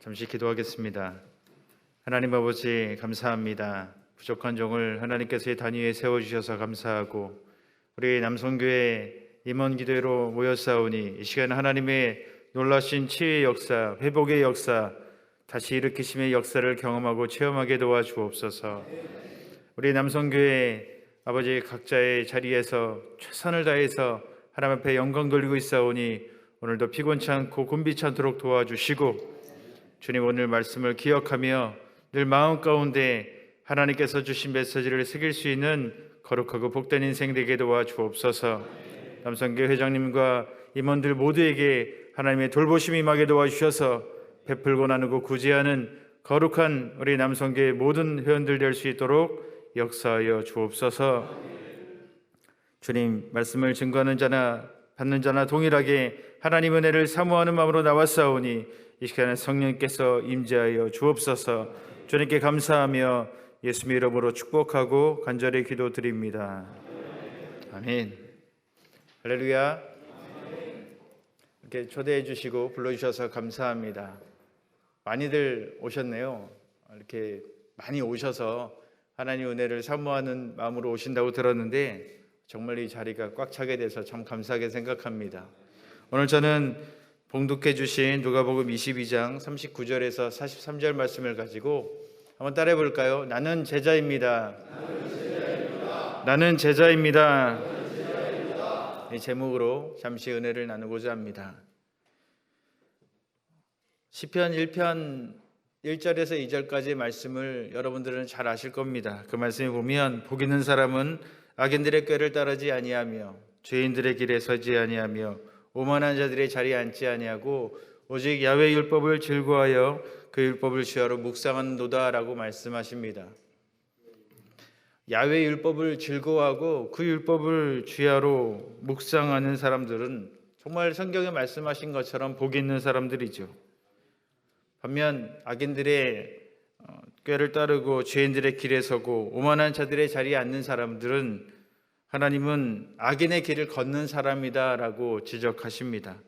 잠시 기도하겠습니다. 하나님 아버지 감사합니다. 부족한 종을 하나님께서 이 단위에 세워 주셔서 감사하고 우리 남성교회 임원 기도회로 모였사오니 이 시간 하나님의 놀라신 치유의 역사, 회복의 역사, 다시 일으키심의 역사를 경험하고 체험하게 도와 주옵소서. 우리 남성교회 아버지 각자의 자리에서 최선을 다해서 하나님 앞에 영광 돌리고 있사오니 오늘도 피곤치 않고 곤비치 않도록 도와주시고 주님 오늘 말씀을 기억하며 늘 마음 가운데 하나님께서 주신 메시지를 새길 수 있는 거룩하고 복된 인생 되게 도와 주옵소서. 남성교 회장님과 임원들 모두에게 하나님의 돌보심이 임하게 도와주셔서 베풀고 나누고 구제하는 거룩한 우리 남성교의 모든 회원들 될 수 있도록 역사하여 주옵소서. 주님 말씀을 증거하는 자나 받는 자나 동일하게 하나님 은혜를 사모하는 마음으로 나왔사오니 이 시간에 성령께서 임재하여 주옵소서. 주님께 감사하며 예수님 이름으로 축복하고 간절히 기도드립니다. 아멘. 할렐루야. 이렇게 초대해 주시고 불러 주셔서 감사합니다. 많이들 오셨네요. 이렇게 많이 오셔서 하나님 은혜를 사모하는 마음으로 오신다고 들었는데 정말 이 자리가 꽉 차게 돼서 참 감사하게 생각합니다. 오늘 저는 봉독해 주신 누가복음 22장 39절에서 43절 말씀을 가지고 한번 따라해 볼까요? 나는 제자입니다. 나는 제자입니다. 이 제목으로 잠시 은혜를 나누고자 합니다. 시편 1편 1절에서 2절까지 말씀을 여러분들은 잘 아실 겁니다. 그 말씀에 보면 복 있는 사람은 악인들의 꾀를 따르지 아니하며 죄인들의 길에 서지 아니하며 오만한 자들의 자리에 앉지 아니하고 오직 야외 율법을 즐거하여 그 율법을 주하로 묵상하는도다라고 말씀하십니다. 야외 율법을 즐거워하고 그 율법을 주야로 묵상하는 사람들은 정말 성경에 말씀하신 것처럼 복 있는 사람들이죠. 반면 악인들의 어, 꾀를 따르고 죄인들의 길에 서고 오만한 자들의 자리에 앉는 사람들은 하나님은 악인의 길을 걷는 사람이다라고 지적하십니다.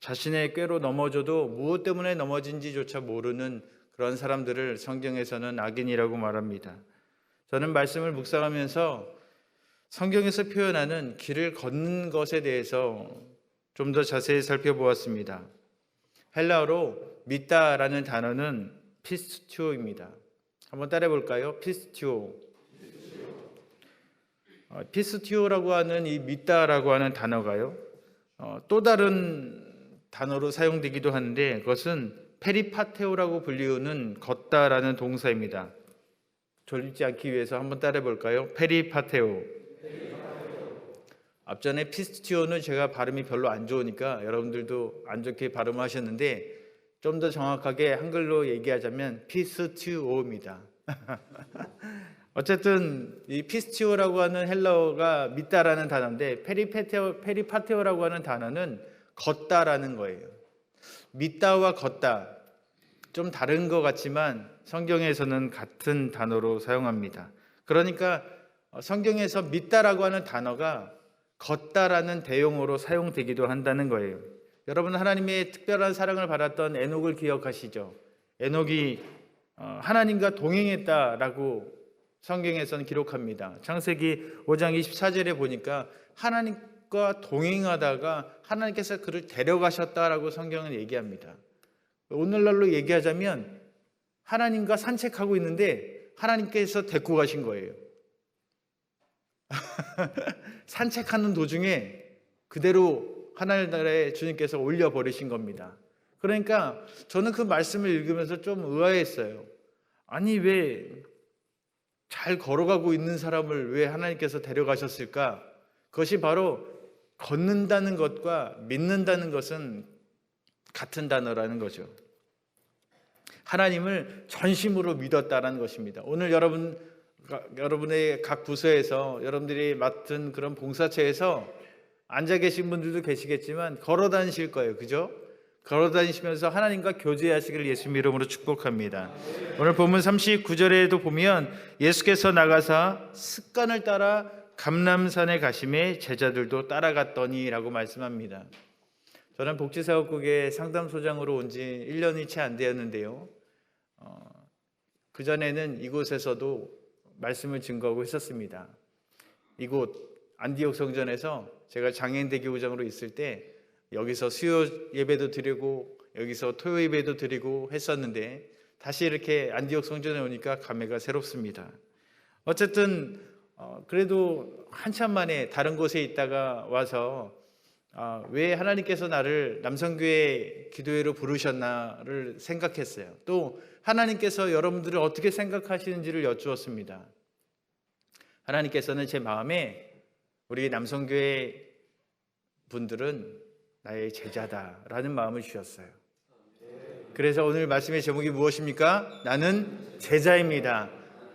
자신의 꾀로 넘어져도 무엇 때문에 넘어진지조차 모르는 그런 사람들을 성경에서는 악인이라고 말합니다. 저는 말씀을 묵상하면서 성경에서 표현하는 길을 걷는 것에 대해서 좀 더 자세히 살펴보았습니다. 헬라어로 믿다라는 단어는 피스튜오입니다. 한번 따라해 볼까요? 피스튜오. 어, 피스튜오라고 하는 이 믿다라고 하는 단어가요. 어, 또 다른 단어로 사용되기도 하는데 그것은 페리파테오라고 불리우는 걷다라는 동사입니다. 졸리지 않기 위해서 한번 따라해 볼까요? 페리파테오. 앞전에 피스튜오는 제가 발음이 별로 안 좋으니까 여러분들도 안 좋게 발음하셨는데 좀 더 정확하게 한글로 얘기하자면 피스튜오입니다. 어쨌든 이 피스튜오라고 하는 헬라어가 믿다라는 단어인데 페리파테오 페리파테오라고 하는 단어는 걷다라는 거예요. 믿다와 걷다 좀 다른 것 같지만 성경에서는 같은 단어로 사용합니다. 그러니까 성경에서 믿다라고 하는 단어가 걷다라는 대용어로 사용되기도 한다는 거예요. 여러분 하나님의 특별한 사랑을 받았던 에녹을 기억하시죠? 에녹이 어, 하나님과 동행했다라고 성경에서는 기록합니다. 창세기 5장 24절에 보니까 하나님과 동행하다가 하나님께서 그를 데려가셨다라고 성경은 얘기합니다. 오늘날로 얘기하자면 하나님과 산책하고 있는데 하나님께서 데리고 가신 거예요. 산책하는 도중에 그대로 하늘나라에 주님께서 올려버리신 겁니다. 그러니까 저는 그 말씀을 읽으면서 좀 의아했어요. 아니, 왜 잘 걸어가고 있는 사람을 왜 하나님께서 데려가셨을까? 그것이 바로 걷는다는 것과 믿는다는 것은 같은 단어라는 거죠. 하나님을 전심으로 믿었다라는 것입니다. 오늘 여러분 여러분의 각 부서에서 여러분들이 맡은 그런 봉사처에서 앉아 계신 분들도 계시겠지만 걸어 다니실 거예요. 그죠? 걸어 다니시면서 하나님과 교제하시기를 예수님 이름으로 축복합니다. 오늘 본문 39절에도 보면 예수께서 나가사 습관을 따라 감남산에 가심에 제자들도 따라갔더니라고 말씀합니다. 저는 복지사업국의 상담소장으로 온 지 1년이 채 안 되었는데요. 어, 그 전에는 이곳에서도 말씀을 증거하고 했었습니다. 이곳 안디옥 성전에서 제가 장애인 대교구장으로 있을 때 여기서 수요 예배도 드리고 여기서 토요 예배도 드리고 했었는데 다시 이렇게 안디옥 성전에 오니까 감회가 새롭습니다. 어쨌든 어, 그래도 한참 만에 다른 곳에 있다가 와서 아, 왜 하나님께서 나를 남성교회 기도회로 부르셨나를 생각했어요. 또 하나님께서 여러분들을 어떻게 생각하시는지를 여쭈었습니다. 하나님께서는 제 마음에 우리 남성교회 분들은 나의 제자다라는 마음을 주셨어요. 그래서 오늘 말씀의 제목이 무엇입니까? 나는 제자입니다.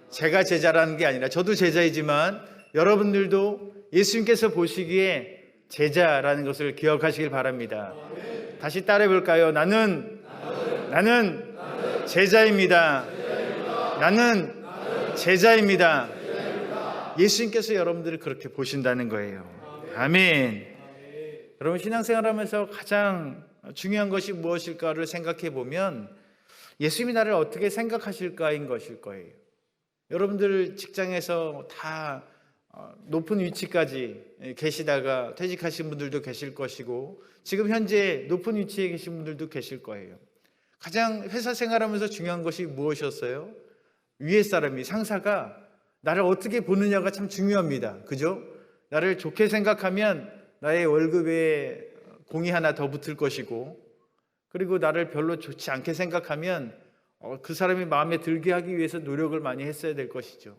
제가 제자라는 게 아니라 저도 제자이지만 여러분들도 예수님께서 보시기에 제자라는 것을 기억하시길 바랍니다. 다시 따라해 볼까요? 나는 나는 제자입니다. 나는 제자입니다. 예수님께서 여러분들을 그렇게 보신다는 거예요. 아멘. 여러분 신앙생활하면서 가장 중요한 것이 무엇일까를 생각해 보면 예수님이 나를 어떻게 생각하실까인 것일 거예요. 여러분들 직장에서 다 어, 높은 위치까지 계시다가 퇴직하신 분들도 계실 것이고 지금 현재 높은 위치에 계신 분들도 계실 거예요. 가장 회사 생활하면서 중요한 것이 무엇이었어요? 위에 사람이 상사가 나를 어떻게 보느냐가 참 중요합니다. 그죠? 나를 좋게 생각하면 나의 월급에 공이 하나 더 붙을 것이고 그리고 나를 별로 좋지 않게 생각하면 어, 그 사람이 마음에 들게 하기 위해서 노력을 많이 했어야 될 것이죠.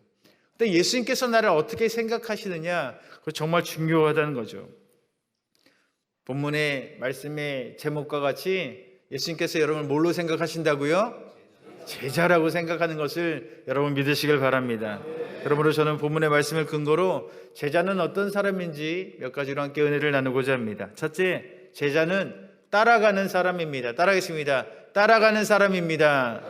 근데 예수님께서 나를 어떻게 생각하시느냐, 그거 정말 중요하다는 거죠. 본문의 말씀의 제목과 같이 예수님께서 여러분을 뭘로 생각하신다고요? 제자라고 생각하는 것을 여러분 믿으시길 바랍니다. 그러므로 저는 본문의 말씀을 근거로 제자는 어떤 사람인지 몇 가지로 함께 은혜를 나누고자 합니다. 첫째, 제자는 따라가는 사람입니다. 따라하겠습니다. 따라가는 사람입니다.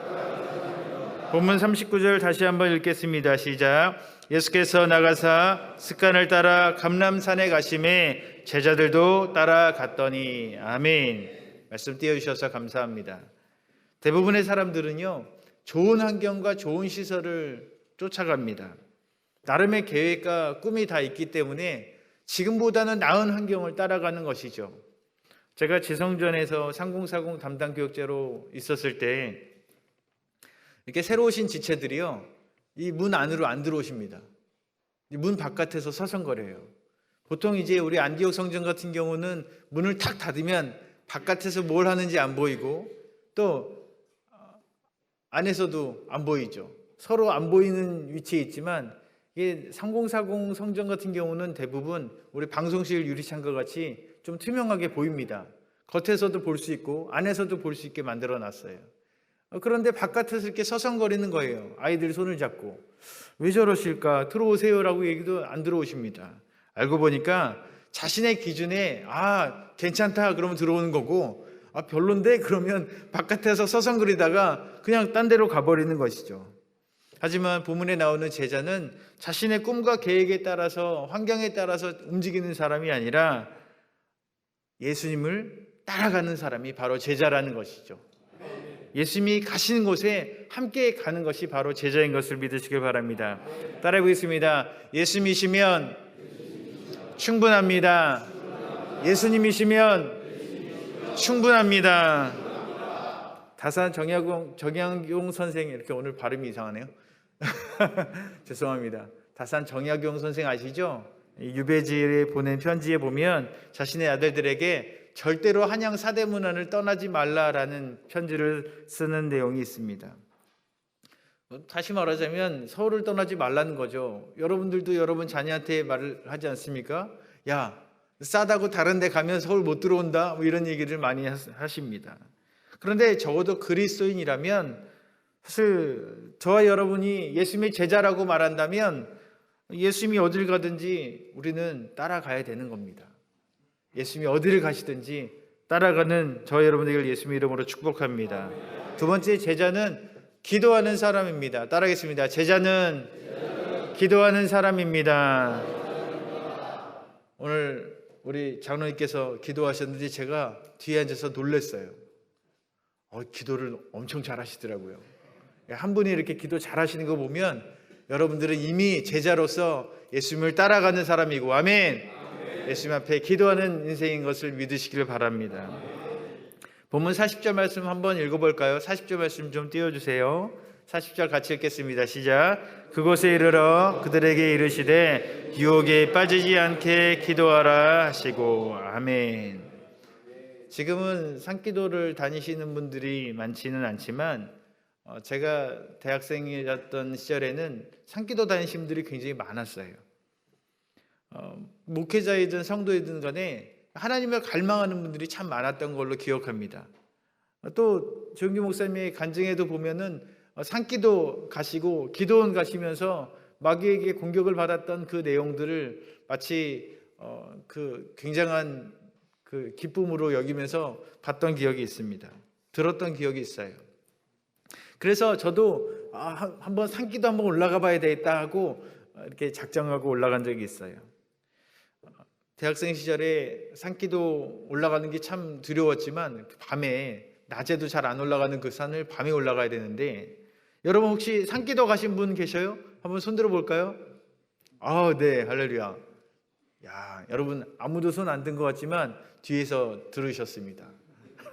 본문 39절 다시 한번 읽겠습니다. 시작. 예수께서 나가사 습관을 따라 감람산에 가심에 제자들도 따라갔더니 아멘. 말씀 띄워주셔서 감사합니다. 대부분의 사람들은요, 좋은 환경과 좋은 시설을 쫓아갑니다. 나름의 계획과 꿈이 다 있기 때문에 지금보다는 나은 환경을 따라가는 것이죠. 제가 지성전에서 상공사공 담당 교육자로 있었을 때 이렇게 새로 오신 지체들이요. 이 문 안으로 안 들어오십니다. 이문 바깥에서 서성거려요. 보통 이제 우리 안디옥 성전 같은 경우는 문을 탁 닫으면 바깥에서 뭘 하는지 안 보이고 또 안에서도 안 보이죠. 서로 안 보이는 위치에 있지만 이게 3040 성전 같은 경우는 대부분 우리 방송실 유리창과 같이 좀 투명하게 보입니다. 겉에서도 볼 수 있고 안에서도 볼 수 있게 만들어 놨어요. 그런데 바깥에서 이렇게 서성거리는 거예요. 아이들 손을 잡고. 왜 저러실까? 들어오세요라고 얘기도 안 들어오십니다. 알고 보니까 자신의 기준에 아, 괜찮다 그러면 들어오는 거고 아, 별론데 그러면 바깥에서 서성거리다가 그냥 딴 데로 가버리는 것이죠. 하지만 본문에 나오는 제자는 자신의 꿈과 계획에 따라서 환경에 따라서 움직이는 사람이 아니라 예수님을 따라가는 사람이 바로 제자라는 것이죠. 예수님이 가시는 곳에 함께 가는 것이 바로 제자인 것을 믿으시길 바랍니다. 따라해 보겠습니다. 예수님이시면 충분합니다. 예수님이시면 충분합니다. 다산 정약용, 정약용 선생 이렇게 오늘 발음이 이상하네요. 죄송합니다. 다산 정약용 선생 아시죠? 유배지에 보낸 편지에 보면 자신의 아들들에게 절대로 한양 사대 문안을 떠나지 말라라는 편지를 쓰는 내용이 있습니다. 다시 말하자면 서울을 떠나지 말라는 거죠. 여러분들도 여러분 자녀한테 말을 하지 않습니까? 야, 싸다고 다른 데 가면 서울 못 들어온다. 뭐 이런 얘기를 많이 하십니다. 그런데 적어도 그리스도인이라면 사실 저와 여러분이 예수님의 제자라고 말한다면 예수님이 어딜 가든지 우리는 따라가야 되는 겁니다. 예수님이 어디를 가시든지 따라가는 저 여러분에게 예수님 이름으로 축복합니다. 두 번째 제자는 기도하는 사람입니다. 따라하겠습니다. 제자는 기도하는 사람입니다. 오늘 우리 장로님께서 기도하셨는데 제가 뒤에 앉아서 놀랐어요. 어, 기도를 엄청 잘하시더라고요. 예, 한 분이 이렇게 기도 잘하시는 거 보면 여러분들은 이미 제자로서 예수님을 따라가는 사람이고 아멘. 예수님 앞에 기도하는 인생인 것을 믿으시기를 바랍니다. 본문 40절 말씀 한번 읽어볼까요? 40절 말씀 좀 띄워주세요. 40절 같이 읽겠습니다. 시작. 그곳에 이르러 그들에게 이르시되 유혹에 빠지지 않게 기도하라 하시고 아멘. 지금은 산기도를 다니시는 분들이 많지는 않지만 어, 제가 대학생이었던 시절에는 다니신 분들이 굉장히 많았어요. 어, 목회자이든 성도이든 간에 하나님을 갈망하는 분들이 참 많았던 걸로 기억합니다. 어, 또 조영규 목사님의 간증에도 보면은 어, 산기도 가시고 기도원 가시면서 마귀에게 공격을 받았던 그 내용들을 마치 어, 그 굉장한 그 기쁨으로 여기면서 봤던 기억이 있습니다. 들었던 기억이 있어요. 그래서 저도 아, 한- 한번 산기도 한번 올라가 봐야 되겠다 하고 어, 이렇게 작정하고 올라간 적이 있어요. 어, 대학생 시절에 산기도 올라가는 게 참 두려웠지만 밤에 낮에도 잘 안 올라가는 그 산을 밤에 올라가야 되는데 여러분 혹시 산기도 가신 분 계셔요? 한번 손 들어 볼까요? 아, 네, 할렐루야. 야, 여러분 아무도 손 안 든 것 같지만 뒤에서 들으셨습니다.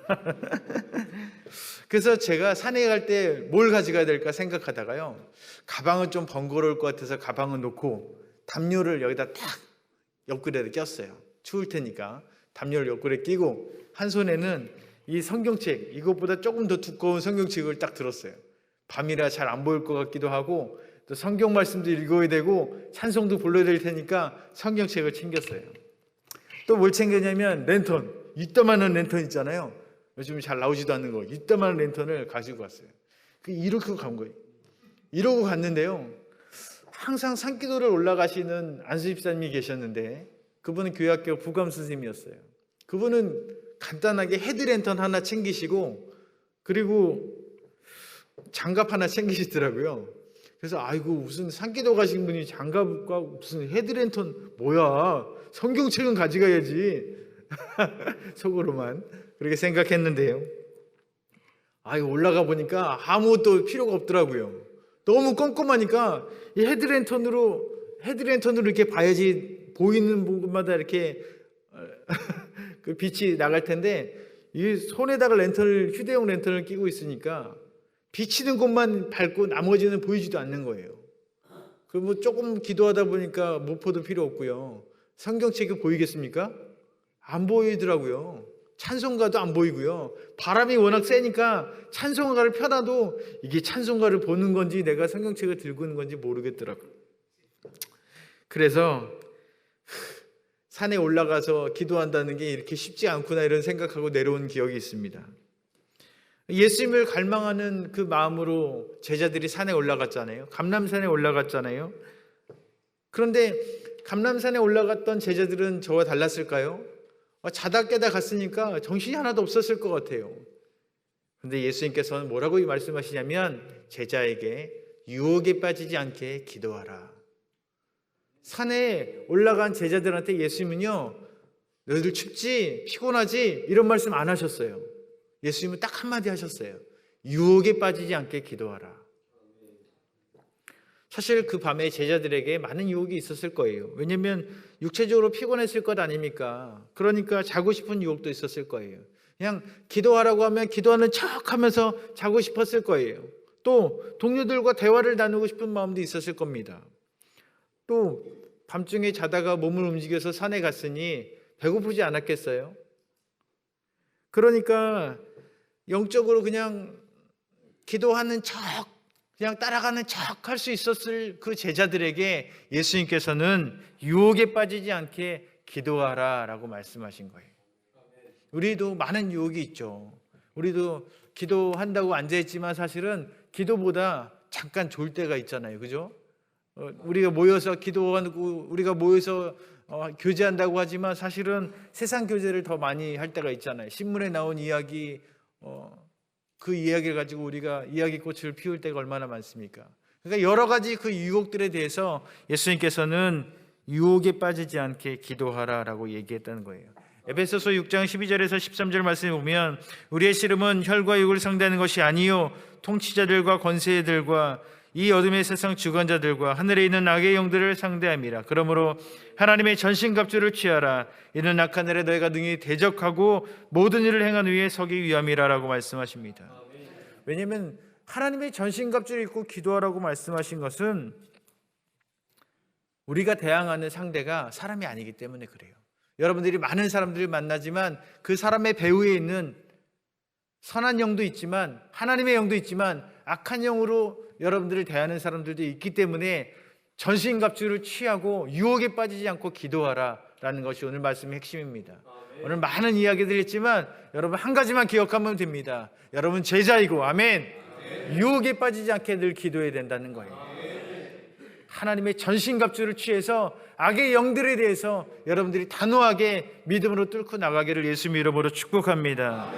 그래서 제가 산에 갈 때 뭘 가져가야 될까 생각하다가요. 가방은 좀 번거로울 것 같아서 가방은 놓고 담요를 여기다 탁 옆구리에 꼈어요. 추울 테니까 담요를 옆구리에 끼고 한 손에는 이 성경책 이것보다 조금 더 두꺼운 성경책을 딱 들었어요. 밤이라 잘 안 보일 것 같기도 하고 또 성경 말씀도 읽어야 되고 찬송도 불러야 될 테니까 성경책을 챙겼어요. 또 뭘 챙겼냐면 랜턴 이따만한 랜턴 있잖아요. 요즘 잘 나오지도 않는 거 이따만한 랜턴을 가지고 갔어요. 그 이렇게 간 거예요. 이러고 갔는데요. 항상 산기도를 올라가시는 안수 집사님이 계셨는데 그분은 교회학교 부감 선생님이었어요. 그분은 간단하게 헤드랜턴 하나 챙기시고 그리고 장갑 하나 챙기시더라고요. 그래서 아이고 무슨 산기도 가신 분이 장갑과 무슨 헤드랜턴 뭐야 성경책은 가져가야지 속으로만 그렇게 생각했는데요. 아이 올라가 보니까 아무것도 필요가 없더라고요. 너무 껌껌하니까 이 헤드랜턴으로 헤드랜턴으로 이렇게 봐야지 보이는 부분마다 이렇게 어, 그 빛이 나갈 텐데 이 손에다가 랜턴을 휴대용 랜턴을 끼고 있으니까 비치는 곳만 밝고 나머지는 보이지도 않는 거예요. 그럼 뭐 조금 기도하다 보니까 모포도 필요 없고요. 성경책이 보이겠습니까? 안 보이더라고요. 찬송가도 안 보이고요. 바람이 워낙 세니까 찬송가를 펴놔도 이게 찬송가를 보는 건지 내가 성경책을 들고 있는 건지 모르겠더라고요. 그래서 산에 올라가서 기도한다는 게 이렇게 쉽지 않구나 이런 생각하고 내려온 기억이 있습니다. 예수님을 갈망하는 그 마음으로 제자들이 산에 올라갔잖아요. 감람산에 올라갔잖아요. 그런데 감람산에 올라갔던 제자들은 저와 달랐을까요? 어, 자다 깨다 갔으니까 정신이 하나도 없었을 것 같아요. 근데 예수님께서는 뭐라고 말씀하시냐면 제자에게 유혹에 빠지지 않게 기도하라. 산에 올라간 제자들한테 예수님은요, 너희들 춥지, 피곤하지, 이런 말씀 안 하셨어요. 예수님은 딱 한마디 하셨어요. 유혹에 빠지지 않게 기도하라. 사실 그 밤에 제자들에게 많은 유혹이 있었을 거예요. 왜냐하면 육체적으로 피곤했을 것 아닙니까? 그러니까 자고 싶은 유혹도 있었을 거예요. 그냥 기도하라고 하면 기도하는 척 하면서 자고 싶었을 거예요. 또 동료들과 대화를 나누고 싶은 마음도 있었을 겁니다. 또 밤중에 자다가 몸을 움직여서 산에 갔으니 배고프지 않았겠어요? 그러니까 영적으로 그냥 기도하는 척, 그냥 따라가는 척 할 수 있었을 그 제자들에게 예수님께서는 유혹에 빠지지 않게 기도하라 라고 말씀하신 거예요. 우리도 많은 유혹이 있죠. 우리도 기도한다고 앉아있지만 사실은 기도보다 잠깐 졸 때가 있잖아요. 그죠? 어, 우리가 모여서 기도하고 우리가 모여서 어, 교제한다고 하지만 사실은 세상 교제를 더 많이 할 때가 있잖아요. 신문에 나온 이야기, 어, 그 이야기를 가지고 우리가 이야기 꽃을 피울 때가 얼마나 많습니까? 그러니까 여러 가지 그 유혹들에 대해서 예수님께서는 유혹에 빠지지 않게 기도하라라고 얘기했다는 거예요. 에베소서 6장 12절에서 13절 말씀에 보면 우리의 씨름은 혈과 육을 상대하는 것이 아니요 통치자들과 권세들과 이 어둠의 세상 주관자들과 하늘에 있는 악의 영들을 상대함이라. 그러므로 하나님의 전신갑주를 취하라. 이는 악한 날에 너희가 능히 대적하고 모든 일을 행한 후에 서기 위함이라라고 말씀하십니다. 왜냐하면 하나님의 전신갑주를 입고 기도하라고 말씀하신 것은 우리가 대항하는 상대가 사람이 아니기 때문에 그래요. 여러분들이 많은 사람들을 만나지만 그 사람의 배후에 있는 선한 영도 있지만 하나님의 영도 있지만 악한 영으로 여러분들을 대하는 사람들도 있기 때문에 전신갑주를 취하고 유혹에 빠지지 않고 기도하라라는 것이 오늘 말씀의 핵심입니다. 오늘 많은 이야기들 했지만 여러분 한 가지만 기억하면 됩니다. 여러분 제자이고 아멘. 유혹에 빠지지 않게 늘 기도해야 된다는 거예요. 하나님의 전신갑주를 취해서 악의 영들에 대해서 여러분들이 단호하게 믿음으로 뚫고 나가기를 예수 이름으로 축복합니다.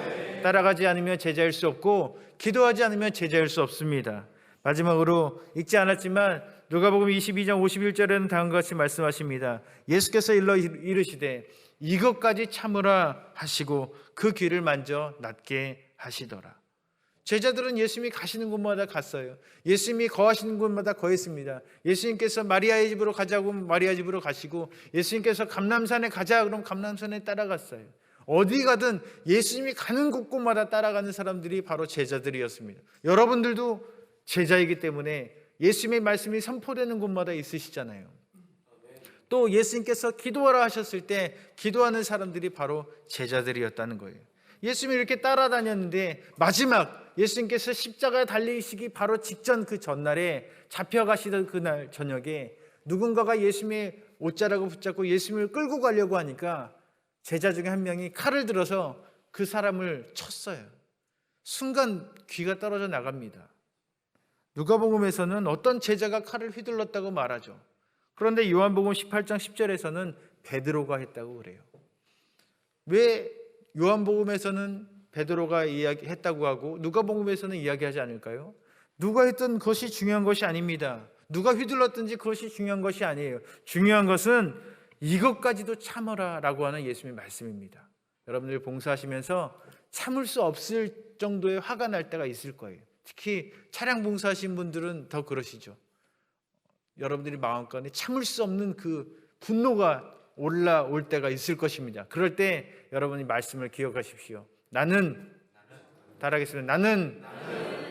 따라가지 않으면 제자일 수 없고 기도하지 않으면 제자일 수 없습니다. 마지막으로 읽지 않았지만 누가복음 22장 51절에는 다음과 같이 말씀하십니다. 예수께서 일러 이르시되 이것까지 참으라 하시고 그 귀를 만져 낫게 하시더라. 제자들은 예수님이 가시는 곳마다 갔어요. 예수님이 거하시는 곳마다 거했습니다. 예수님께서 마리아의 집으로 가자고 마리아 집으로 가시고 예수님께서 감남산에 가자 그럼 감남산에 따라갔어요. 어디 가든 예수님이 가는 곳곳마다 따라가는 사람들이 바로 제자들이었습니다. 여러분들도 제자이기 때문에 예수님의 말씀이 선포되는 곳마다 있으시잖아요. 또 예수님께서 기도하라 하셨을 때 기도하는 사람들이 바로 제자들이었다는 거예요. 예수님이 이렇게 따라다녔는데 마지막 예수님께서 십자가에 달리시기 바로 직전 그 전날에 잡혀가시던 그날 저녁에 누군가가 예수님의 옷자락을 붙잡고 예수님을 끌고 가려고 하니까 제자 중에 한 명이 칼을 들어서 그 사람을 쳤어요. 순간 귀가 떨어져 나갑니다. 누가복음에서는 어떤 제자가 칼을 휘둘렀다고 말하죠. 그런데 요한복음 18장 10절에서는 베드로가 했다고 그래요. 왜 요한복음에서는 베드로가 이야기했다고 하고 누가복음에서는 이야기하지 않을까요? 누가 했던 것이 중요한 것이 아닙니다. 누가 휘둘렀든지 그것이 중요한 것이 아니에요. 중요한 것은 이것까지도 참으라라고 하는 예수님의 말씀입니다. 여러분들 봉사하시면서 참을 수 없을 정도의 화가 날 때가 있을 거예요. 특히 차량 봉사하신 분들은 더 그러시죠. 여러분들이 마음가운데 참을 수 없는 그 분노가 올라올 때가 있을 것입니다. 그럴 때 여러분이 말씀을 기억하십시오. 나는 따라하겠습니다. 나는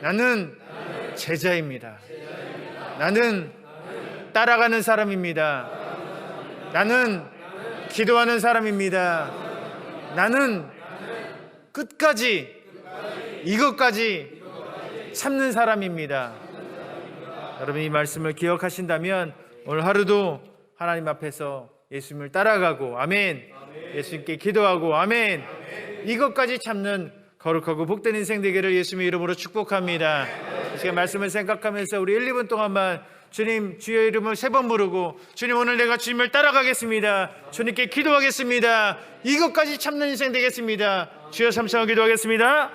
나는 제자입니다. 나는 따라가는 사람입니다. 나는 기도하는 사람입니다. 나는 끝까지 이것까지 참는 사람입니다. 여러분 이 말씀을 기억하신다면 오늘 하루도 하나님 앞에서 예수님을 따라가고 아멘. 예수님께 기도하고 아멘. 이것까지 참는 거룩하고 복된 인생 되기를 예수님의 이름으로 축복합니다. 이 시간 말씀을 생각하면서 우리 1, 2분 동안만 주님 주의 이름을 세 번 부르고 주님 오늘 내가 주님을 따라가겠습니다. 주님께 기도하겠습니다. 이것까지 참는 인생 되겠습니다. 주여 삼창을 기도하겠습니다.